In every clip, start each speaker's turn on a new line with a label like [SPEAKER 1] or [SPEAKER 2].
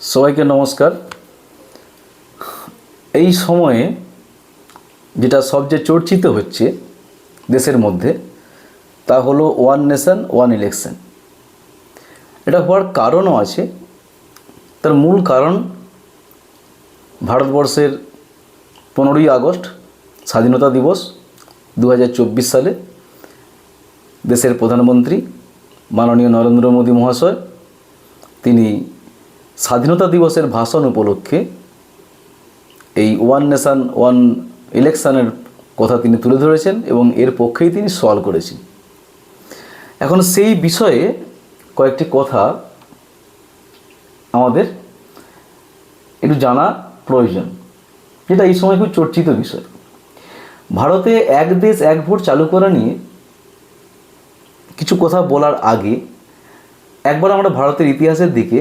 [SPEAKER 1] সবাইকে নমস্কার। এই সময়ে যেটা সবচেয়ে চর্চিত হচ্ছে দেশের মধ্যে, তা হলো ওয়ান নেশন ওয়ান ইলেকশন এটা হওয়ার কারণও আছে। তার মূল কারণ ভারতবর্ষের পনেরোই আগস্ট, স্বাধীনতা দিবস দু হাজার চব্বিশ সালে দেশের প্রধানমন্ত্রী মাননীয় নরেন্দ্র মোদী মহাশয়, তিনি স্বাধীনতা দিবসের ভাষণ উপলক্ষে এই ওয়ান নেশান, ওয়ান ইলেকশানের কথা তিনি তুলে ধরেছেন এবং এর পক্ষেই তিনি সওয়াল করেছেন। এখন সেই বিষয়ে কয়েকটি কথা আমাদের একটু জানা প্রয়োজন, যেটা এই সময় খুব চর্চিত বিষয়। ভারতে এক দেশ এক ভোট চালু করা নিয়ে কিছু কথা বলার আগে একবার আমরা ভারতের ইতিহাসের দিকে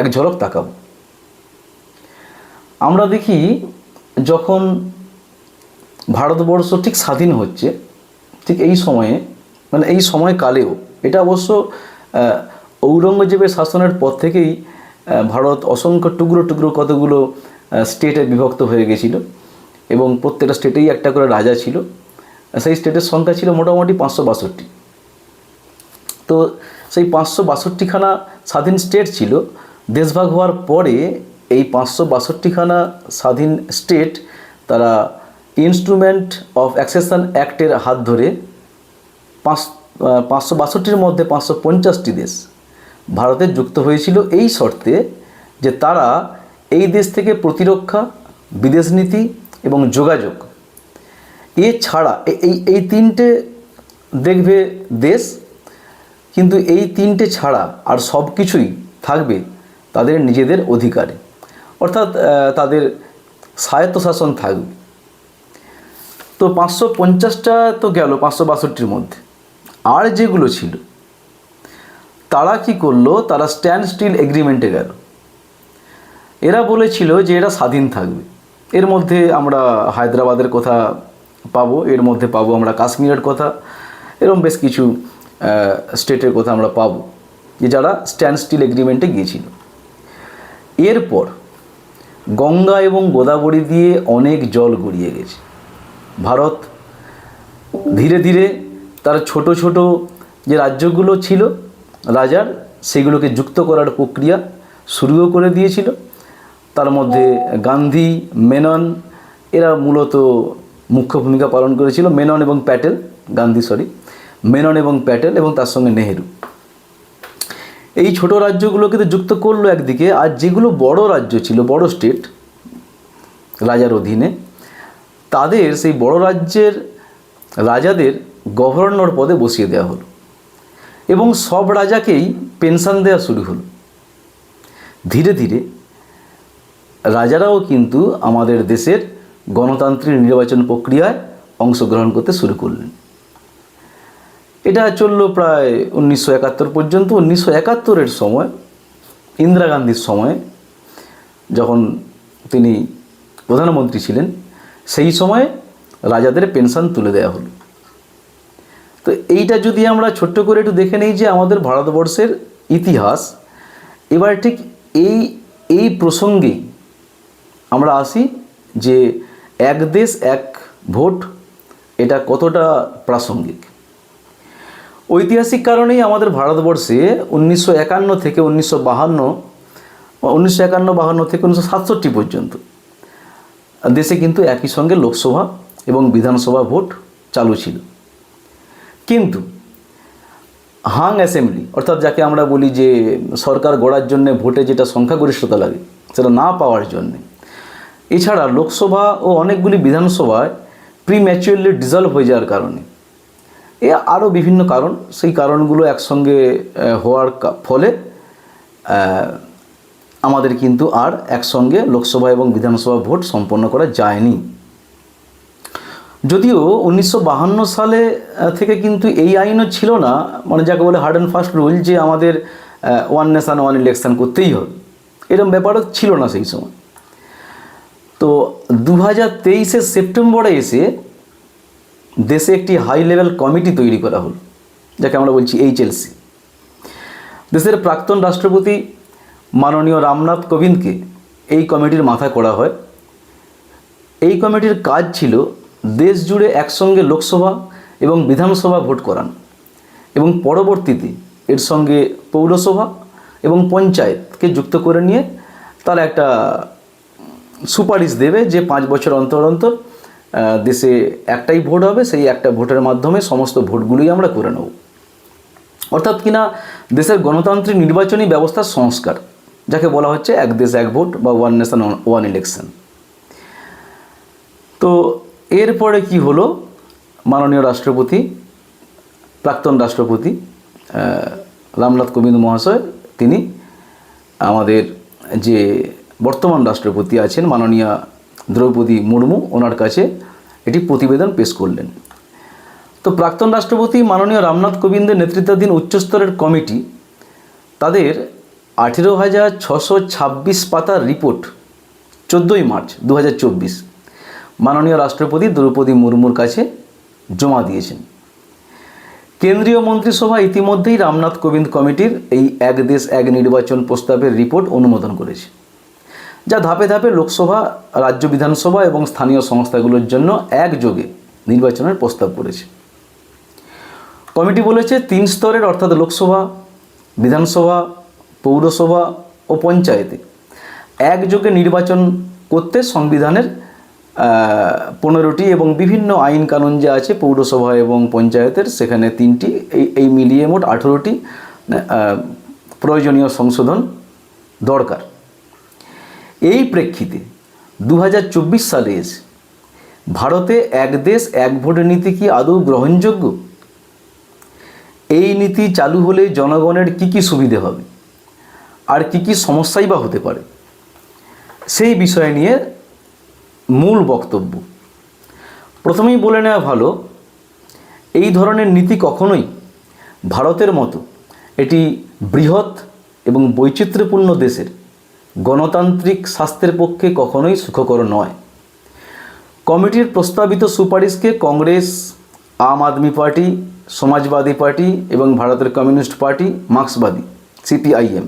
[SPEAKER 1] এক ঝলক তাকাবো। আমরা দেখি যখন ভারতবর্ষ ঠিক স্বাধীন হচ্ছে, ঠিক এই সময়ে মানে এই সময়কালেও, এটা অবশ্য ঔরঙ্গজেবের শাসনের পর থেকেই ভারত অসংখ্য টুকরো টুকরো কতগুলো স্টেটে বিভক্ত হয়ে গেছিল এবং প্রত্যেকটা স্টেটেই একটা করে রাজা ছিল। সেই স্টেটের সংখ্যা ছিল মোটামুটি পাঁচশো বাষট্টি। তো সেই পাঁচশো বাষট্টিখানা স্বাধীন স্টেট ছিল দেশভাগ হওয়ার পরে এই পাঁচশো বাষট্টিখানা স্বাধীন স্টেট তারা ইনস্ট্রুমেন্ট অফ অ্যাক্সেশন অ্যাক্টের হাত ধরে পাঁচ পাঁচশো বাষট্টির মধ্যে পাঁচশো পঞ্চাশটি দেশ ভারতে যুক্ত হয়েছিল এই শর্তে যে তারা এই দেশ থেকে প্রতিরক্ষা, বিদেশ নীতি এবং যোগাযোগ। এছাড়া এই এই তিনটে দেখবে দেশ, কিন্তু এই তিনটে ছাড়া আর সব কিছুই থাকবে তাদের নিজেদের অধিকারে। অর্থাৎ তাদের স্বায়ত্তশাসন থাকবে তো পাঁচশো পঞ্চাশটা তো গেল পাঁচশো বাষট্টির মধ্যে। আর যেগুলো ছিল, তারা কি করল? তারা স্ট্যান্ড স্টিল এগ্রিমেন্টে গেল। এরা বলেছিল যে এরা স্বাধীন থাকবে। এর মধ্যে আমরা হায়দ্রাবাদের কথা পাবো, এর মধ্যে পাবো আমরা কাশ্মীরের কথা। এরকম বেশ কিছু স্টেটের কথা আমরা পাবো, যে যারা স্ট্যান্ড স্টিল এগ্রিমেন্টে গিয়েছিল। এরপর গঙ্গা এবং গোদাবরী দিয়ে অনেক জল গড়িয়ে গেছে। ভারত ধীরে ধীরে তার ছোট ছোট যে রাজ্যগুলো ছিল রাজার, সেগুলোকে যুক্ত করার প্রক্রিয়া শুরুও করে দিয়েছিল। তার মধ্যে গান্ধী, মেনন, এরা মূলত মুখ্য ভূমিকা পালন করেছিল। মেনন এবং প্যাটেল, গান্ধী সরি মেনন এবং প্যাটেল এবং তার সঙ্গে নেহেরু। এই ছোট রাজ্যগুলোকে তো যুক্ত করল একদিকে, আর যেগুলো বড় রাজ্য ছিল, বড় স্টেট রাজার অধীনে, তাদের সেই বড় রাজ্যের রাজাদের গভর্নর পদে বসিয়ে দেওয়া হলো। এবং সব রাজাকেই পেনশন দেওয়া শুরু হলো। ধীরে ধীরে রাজারাও কিন্তু আমাদের দেশের গণতান্ত্রিক নির্বাচন প্রক্রিয়ায় অংশগ্রহণ করতে শুরু করলেন। এটা চলল প্রায় উনিশশো একাত্তর পর্যন্ত। উনিশশো একাত্তরের সময়, ইন্দিরা গান্ধীর সময়ে, যখন তিনি প্রধানমন্ত্রী ছিলেন, সেই সময়ে রাজাদের পেনশন তুলে দেওয়া হলো। তো এইটা যদি আমরা ছোট্ট করে একটু দেখে নিই যে আমাদের ভারতবর্ষের ইতিহাস, এবার ঠিক এই এই প্রসঙ্গেই আমরা আসি যে এক দেশ, এক ভোট, এটা কতটা প্রাসঙ্গিক? ঐতিহাসিক কারণেই আমাদের ভারতবর্ষে উনিশশো একান্ন থেকে উনিশশো বাহান্ন উনিশশো একান্ন বাহান্ন থেকে উনিশশো সাতষট্টি পর্যন্ত দেশে কিন্তু একই সঙ্গে লোকসভা এবং বিধানসভা ভোট চালু ছিল। কিন্তু হাং অ্যাসেম্বলি, অর্থাৎ যাকে আমরা বলি যে সরকার গড়ার জন্য ভোটে যেটা সংখ্যাগরিষ্ঠতা লাগে, সেটা না পাওয়ার জন্যে, এছাড়া লোকসভা ও অনেকগুলি বিধানসভায় প্রি ম্যাচুয়ারলি ডিজলভ হয়ে যাওয়ার কারণে এ আরও বিভিন্ন কারণ। সেই কারণগুলো একসঙ্গে হওয়ার ফলে আমাদের কিন্তু আর একসঙ্গে লোকসভা এবং বিধানসভা ভোট সম্পন্ন করা যায়নি। যদিও উনিশশো সালে থেকে কিন্তু এই আইনও ছিল না। মানে যাকে বলে হার্ড অ্যান্ড ফাস্ট রুল যে আমাদের ওয়ান নেশান, ওয়ান ইলেকশন করতেই হবে। এরকম ব্যাপারও ছিল না সেই সময়। তো দু হাজার তেইশের সেপ্টেম্বরে এসে দেশে একটি হাই লেভেল কমিটি তৈরি করা হলো, যাকে আমরা বলছি এইচএলসি দেশের প্রাক্তন রাষ্ট্রপতি মাননীয় রামনাথ কোবিন্দকে এই কমিটির মাথা করা হয়। এই কমিটির কাজ ছিল দেশ জুড়ে একসঙ্গে লোকসভা এবং বিধানসভা ভোট করানো এবং পরবর্তীতে এর সঙ্গে পৌরসভা এবং পঞ্চায়েতকে যুক্ত করে নিয়ে তারা একটা সুপারিশ দেবে যে পাঁচ বছর অন্তর অন্তর দেশে একটাই ভোট হবে, সেই একটা ভোটের মাধ্যমে সমস্ত ভোটগুলোই আমরা করে নেব। অর্থাৎ কিনা দেশের গণতান্ত্রিক নির্বাচনী ব্যবস্থার সংস্কার, যাকে বলা হচ্ছে এক দেশ এক ভোট বা ওয়ান নেশন ওয়ান ইলেকশন তো এরপরে কি হলো? মাননীয় রাষ্ট্রপতি, প্রাক্তন রাষ্ট্রপতি রামনাথ কোবিন্দ মহাশয়, তিনি আমাদের যে বর্তমান রাষ্ট্রপতি আছেন, মাননীয়া দ্রৌপদী মুর্মু ওনার কাছে এটি প্রতিবেদন পেশ করলেন। তো প্রাক্তন রাষ্ট্রপতি মাননীয় রামনাথ কোবিন্দের নেতৃত্বাধীন উচ্চস্তরের কমিটি তাদের আঠেরো হাজার ছশো ছাব্বিশ পাতার রিপোর্ট চোদ্দোই মার্চ দু হাজার চব্বিশ মাননীয় রাষ্ট্রপতি দ্রৌপদী মুর্মুর কাছে জমা দিয়েছেন। কেন্দ্রীয় মন্ত্রিসভা ইতিমধ্যেই রামনাথ কোবিন্দ কমিটির এই এক দেশ এক নির্বাচন প্রস্তাবের রিপোর্ট অনুমোদন করেছে। যা ধাপে ধাপে লোকসভা, রাজ্য বিধানসভা এবং স্থানীয় সংস্থাগুলোর জন্য একযোগে নির্বাচনের প্রস্তাব করেছে। কমিটি বলেছে তিন স্তরের, অর্থাৎ লোকসভা, বিধানসভা, পৌরসভা ও পঞ্চায়েতে একযোগে নির্বাচন করতে সংবিধানের পনেরোটি এবং বিভিন্ন আইন কানুন যে আছে পৌরসভা এবং পঞ্চায়েতের, সেখানে তিনটি, এই এই মিলিয়ে মোট আঠেরোটি প্রয়োজনীয় সংশোধন দরকার। এই প্রেক্ষিতে দু হাজার চব্বিশ সালে এসে ভারতে এক দেশ, এক ভোট নীতি কি আদৌ গ্রহণযোগ্য? এই নীতি চালু হলে জনগণের কি কি সুবিধে হবে? আর কি কি সমস্যাই বা হতে পারে? সেই বিষয় নিয়ে মূল বক্তব্য। প্রথমেই বলে নেওয়া ভালো, এই ধরনের নীতি কখনোই ভারতের মতো এটি বৃহৎ এবং বৈচিত্র্যপূর্ণ দেশের গণতান্ত্রিক স্বাস্থ্যের পক্ষে কখনোই সুখকর নয়। কমিটির প্রস্তাবিত সুপারিশকে কংগ্রেস, আম আদমি পার্টি, সমাজবাদী পার্টি এবং ভারতের কমিউনিস্ট পার্টি, মার্ক্সবাদী, সিপিআইএম,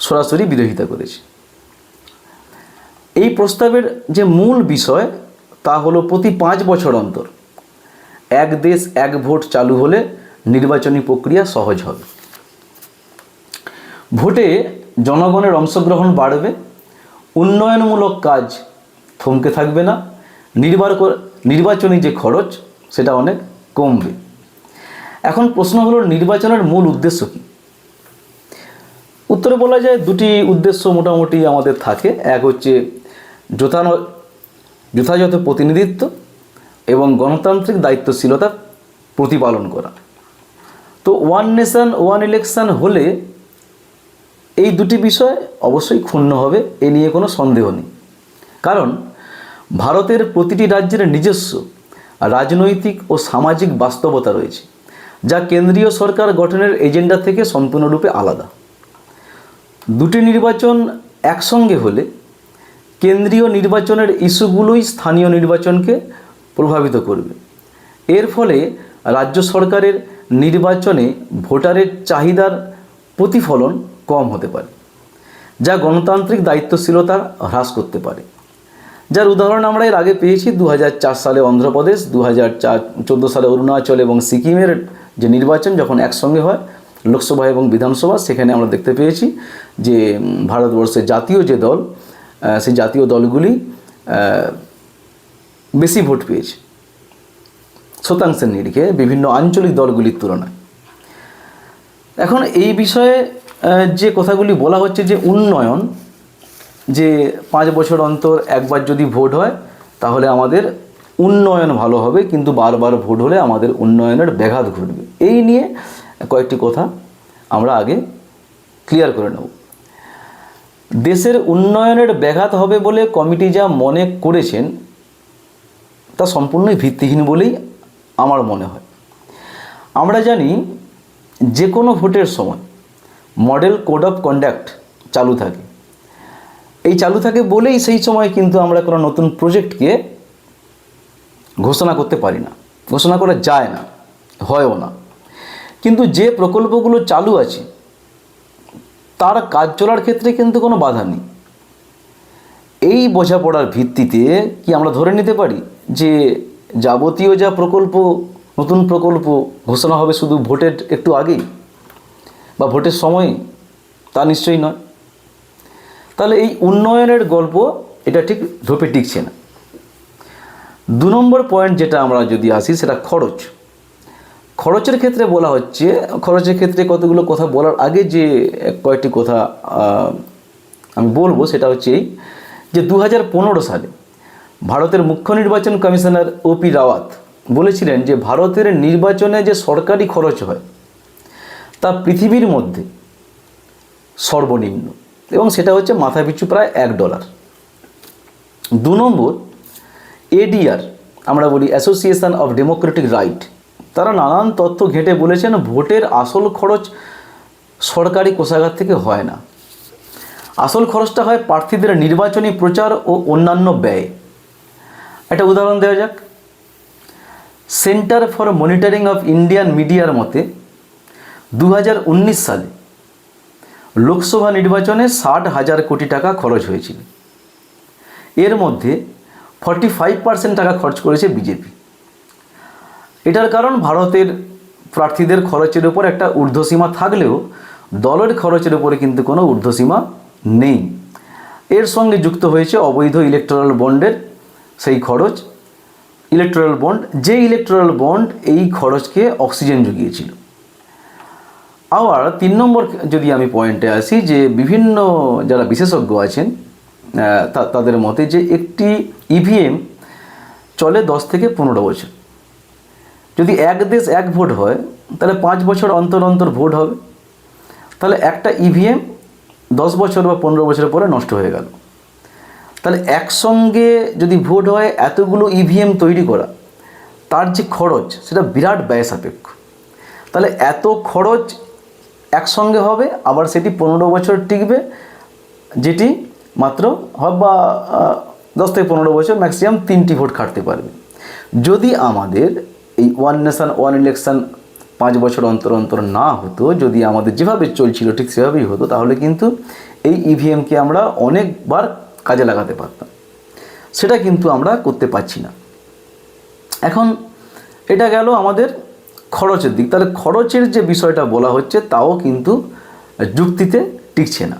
[SPEAKER 1] সরাসরি বিরোধিতা করেছে। এই প্রস্তাবের যে মূল বিষয়, তা হলো প্রতি পাঁচ বছর অন্তর এক দেশ এক ভোট চালু হলে নির্বাচনী প্রক্রিয়া সহজ হবে। ভোটে জনগণের অংশগ্রহণ বাড়বে, উন্নয়নমূলক কাজ থমকে থাকবে না নির্বাচনী যে খরচ সেটা অনেক কমবে। এখন প্রশ্ন হলো, নির্বাচনের মূল উদ্দেশ্য কী? উত্তরে বলা যায় দুটি উদ্দেশ্য মোটামুটি আমাদের থাকে। এক হচ্ছে যথান, যথাযথ প্রতিনিধিত্ব এবং গণতান্ত্রিক দায়িত্বশীলতা প্রতিপালন করা। তো ওয়ান নেশন ওয়ান ইলেকশন হলে এই দুটি বিষয় অবশ্যই ক্ষুণ্ণ হবে, এ নিয়ে কোনো সন্দেহ নেই। কারণ ভারতের প্রতিটি রাজ্যের নিজস্ব রাজনৈতিক ও সামাজিক বাস্তবতা রয়েছে, যা কেন্দ্রীয় সরকার গঠনের এজেন্ডা থেকে সম্পূর্ণরূপে আলাদা। দুটি নির্বাচন একসঙ্গে হলে কেন্দ্রীয় নির্বাচনের ইস্যুগুলোই স্থানীয় নির্বাচনকে প্রভাবিত করবে। এর ফলে রাজ্য সরকারের নির্বাচনে ভোটারের চাহিদার প্রতিফলন কম হতে পারে, যা গণতান্ত্রিক দায়িত্বশীলতা হ্রাস করতে পারে। যার উদাহরণ আমরা এর আগে পেয়েছি দু হাজার চার সালে অন্ধ্রপ্রদেশ দু হাজার সালে অরুণাচল এবং সিকিমের যে নির্বাচন যখন একসঙ্গে হয়, লোকসভা এবং বিধানসভা, সেখানে আমরা দেখতে পেয়েছি যে ভারতবর্ষের জাতীয় যে দল সেই জাতীয় দলগুলি বেশি ভোট পেয়েছে। শতাংশের নিরিখে বিভিন্ন আঞ্চলিক দলগুলির তুলনায়। এখন এই বিষয়ে যে কথাগুলি বলা হচ্ছে যে উন্নয়ন, যে পাঁচ বছর অন্তর একবার যদি ভোট হয়, তাহলে আমাদের উন্নয়ন ভালো হবে, কিন্তু বারবার ভোট হলে আমাদের উন্নয়নের ব্যাঘাত ঘটবে। এই নিয়ে কয়েকটি কথা আমরা আগে ক্লিয়ার করে নেব। দেশের উন্নয়নের ব্যাঘাত হবে বলে কমিটি যা মনে করেছেন, তা সম্পূর্ণই ভিত্তিহীন বলেই আমার মনে হয়। আমরা জানি যে কোনো ভোটের সময় মডেল কোড অফ কন্ডাক্ট চালু থাকে। এই চালু থাকে বলেই সেই সময় কিন্তু আমরা কোনো নতুন প্রজেক্টকে ঘোষণা করতে পারি না, ঘোষণা করা যায় না, হয়ও না। কিন্তু যে প্রকল্পগুলো চালু আছে, তার কাজ চলার ক্ষেত্রে কিন্তু কোনো বাধা নেই। এই বোঝাপড়ার ভিত্তিতে কি আমরা ধরে নিতে পারি যে যাবতীয় যা প্রকল্প, নতুন প্রকল্প ঘোষণা হবে শুধু ভোটের একটু আগেই? বা ভোটের সময়, তা নিশ্চয়ই নয়। তাহলে এই উন্নয়নের গল্প, এটা ঠিক ধোপে টিকছে না দু নম্বর পয়েন্ট যেটা আমরা যদি আসি, সেটা খরচ। খরচের ক্ষেত্রে বলা হচ্ছে, খরচের ক্ষেত্রে কতগুলো কথা বলার আগে যে কয়েকটি কথা আমি বলব, সেটা হচ্ছে এই যে দু হাজার পনেরো সালে ভারতের মুখ্য নির্বাচন কমিশনার ওপি রাওয়াত বলেছিলেন যে, ভারতের নির্বাচনে যে সরকারি খরচ হয় তা পৃথিবীর মধ্যে সর্বনিম্ন। এবং সেটা হচ্ছে মাথাপিছু প্রায় এক ডলার। দু নম্বর এডিআর আমরা বলি অ্যাসোসিয়েশন অফ ডেমোক্রেটিক রাইট তারা নানান তথ্য ঘেঁটে বলেছেন ভোটের আসল খরচ সরকারি কোষাগার থেকে হয় না। আসল খরচটা হয় প্রার্থীদের নির্বাচনী প্রচার ও অন্যান্য ব্যয়। একটা উদাহরণ দেওয়া যাক। Centre for monitoring of Indian মিডিয়ার মতে দু হাজার উনিশ সালে লোকসভা নির্বাচনে ষাট হাজার কোটি টাকা খরচ হয়েছিল। এর মধ্যে ফর্টি ফাইভ পার্সেন্ট টাকা খরচ করেছে বিজেপি। এটার কারণ ভারতের প্রার্থীদের খরচের উপর একটা ঊর্ধ্বসীমা থাকলেও দলের খরচের উপরে কিন্তু কোনো ঊর্ধ্বসীমা নেই। এর সঙ্গে যুক্ত হয়েছে অবৈধ ইলেকট্রাল বন্ডের সেই খরচ। ইলেকট্রাল বন্ড যে ইলেকট্রাল বন্ড এই খরচকে অক্সিজেন জুগিয়েছিল। আবার তিন নম্বর যদি আমি পয়েন্টে আসি যে বিভিন্ন যারা বিশেষজ্ঞ আছেন তাদের মতে যে একটি ইভিএম চলে দশ থেকে পনেরো বছর। যদি এক দেশ এক ভোট হয়, তাহলে পাঁচ বছর অন্তর অন্তর ভোট হবে। তাহলে একটা ইভিএম দশ বছর বা পনেরো বছর পরে নষ্ট হয়ে গেল। তাহলে একসঙ্গে যদি ভোট হয়, এতগুলো ইভিএম তৈরি করা, তার যে খরচ, সেটা বিরাট ব্যয় সাপেক্ষ তাহলে এত খরচ একসঙ্গে হবে, আবার সেটি পনেরো বছর টিকবে, যেটি মাত্র হয় বা দশ থেকে পনেরো বছর ম্যাক্সিমাম তিনটি ভোট খাটতে পারবে। যদি আমাদের এই ওয়ান নেশন ওয়ান ইলেকশন পাঁচ বছর অন্তর অন্তর না হতো, যদি আমাদের যেভাবে চলছিল ঠিক সেভাবেই হতো, তাহলে কিন্তু এই ইভিএমকে আমরা অনেকবার কাজে লাগাতে পারতাম। সেটা কিন্তু আমরা করতে পারছি না। এখন এটা গেল আমাদের খরচের দিক। তাহলে খরচের যে বিষয়টা বলা হচ্ছে, তাও কিন্তু যুক্তিতে টিকছে না।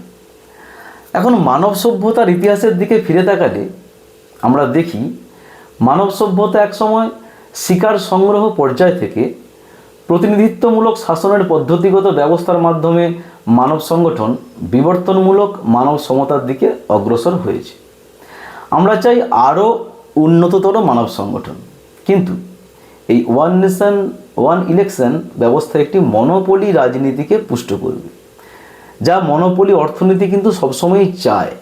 [SPEAKER 1] এখন মানব সভ্যতার ইতিহাসের দিকে ফিরে তাকালে আমরা দেখি, মানব সভ্যতা একসময় শিকার সংগ্রহ পর্যায় থেকে প্রতিনিধিত্বমূলক শাসনের পদ্ধতিগত ব্যবস্থার মাধ্যমে মানব সংগঠন বিবর্তনমূলক মানব সমতার দিকে অগ্রসর হয়েছে। আমরা চাই আরও উন্নততর মানব সংগঠন। কিন্তু এই ওয়ান নেশন ওয়ান ইলেকশন ব্যবস্থা একটি মনোপলি রাজনীতিকে পুষ্ট করবে, যা মনোপলি অর্থনীতি কিন্তু সবসময়ই চায়।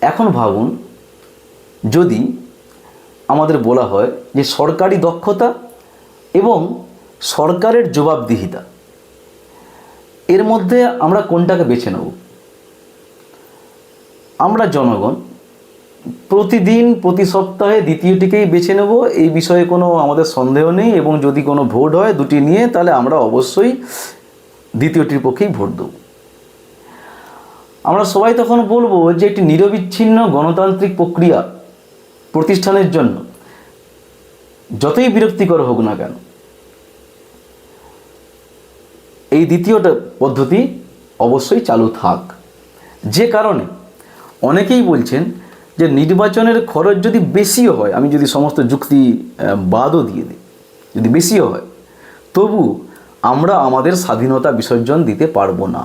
[SPEAKER 1] এখন ভাবুন, যদি আমাদের বলা হয় যে সরকারি দক্ষতা এবং সরকারের জবাবদিহিতা, এর মধ্যে আমরা কোনটাকে বেছে নেব? আমরা জনগণ প্রতিদিন, প্রতি সপ্তাহে দ্বিতীয়টিকেই বেছে নেব। এই বিষয়ে কোনো আমাদের সন্দেহ নেই এবং যদি কোনো ভোট হয় দুটি নিয়ে, তাহলে আমরা অবশ্যই দ্বিতীয়টির পক্ষেই ভোট দেব। আমরা সবাই তখন বলব যে একটি নিরবিচ্ছিন্ন গণতান্ত্রিক প্রক্রিয়া প্রতিষ্ঠানের জন্য, যতই বিরক্তিকর হোক না কেন, এই দ্বিতীয়টা পদ্ধতি অবশ্যই চালু থাক। যে কারণে অনেকেই বলছেন যে নির্বাচনের খরচ যদি বেশিও হয়, আমি যদি সমস্ত যুক্তি বাদও দিয়ে দিই, যদি বেশিও হয়, তবু আমরা আমাদের স্বাধীনতা বিসর্জন দিতে পারব না।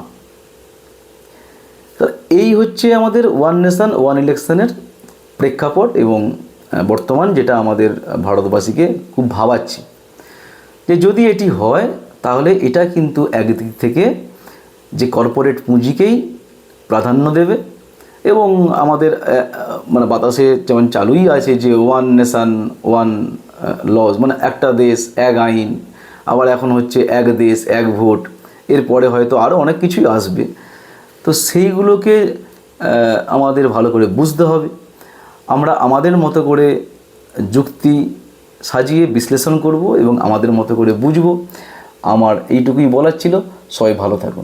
[SPEAKER 1] এই হচ্ছে আমাদের ওয়ান নেশন, ওয়ান ইলেকশনের প্রেক্ষাপট এবং বর্তমান যেটা আমাদের ভারতবাসীকে খুব ভাবাচ্ছে। যে যদি এটি হয়, তাহলে এটা কিন্তু একদিক থেকে যে কর্পোরেট পুঁজিকেই প্রাধান্য দেবে এবং আমাদের বাতাসে যেমন চালুই আছে যে ওয়ান নেশান ওয়ান লজ মানে একটা দেশ, এক আইন, আবার এখন হচ্ছে এক দেশ, এক ভোট, এরপরে হয়তো আরও অনেক কিছুই আসবে। তো সেইগুলোকে আমাদের ভালো করে বুঝতে হবে। আমরা আমাদের মতো করে যুক্তি সাজিয়ে বিশ্লেষণ করব এবং আমাদের মতো করে বুঝব। আমার এইটুকুই বলার ছিল। সবাই ভালো থাকুন।